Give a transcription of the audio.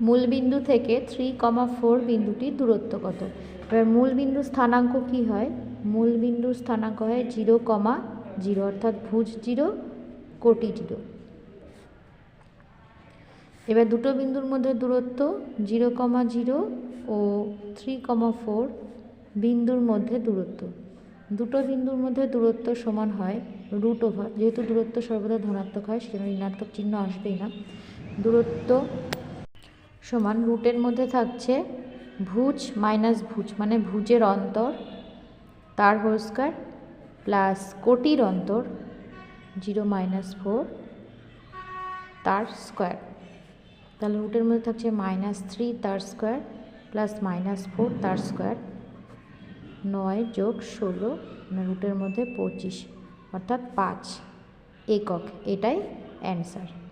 মূলবিন্দু থেকে three comma four বিন্দুটির দূরত্ব কত? এবার মূলবিন্দু স্থানাঙ্ক কি হয়? মূলবিন্দুর স্থানাঙ্ক হয় জিরো কমা জিরো অর্থাৎ ভুজ জিরো কোটি জিরো এবার দুটো বিন্দুর মধ্যে দূরত্ব জিরো কমা জিরো ও থ্রি কমা ফোর বিন্দুর মধ্যে দূরত্ব। দুটো বিন্দুর মধ্যে দূরত্ব সমান হয় রুট ওভার যেহেতু দূরত্ব সর্বদা ধনাত্মক হয়, সেজন্য ঋণাত্মক চিহ্ন আসবেই না। দূরত্ব সমান রুটের মধ্যে থাকছে ভুজ মাইনাস ভুজ মানে ভুজের অন্তর, তার হোল স্কোয়ার প্লাস কোটির অন্তর জিরো মাইনাস ফোর তার স্কোয়ার তাহলে রুটের মধ্যে থাকছে মাইনাস থ্রি তার স্কোয়ার প্লাস মাইনাস ফোর তার স্কোয়ার নয় যোগ ষোলো মানে রুটের মধ্যে পঁচিশ, অর্থাৎ পাঁচ, একক, এটাই অ্যান্সার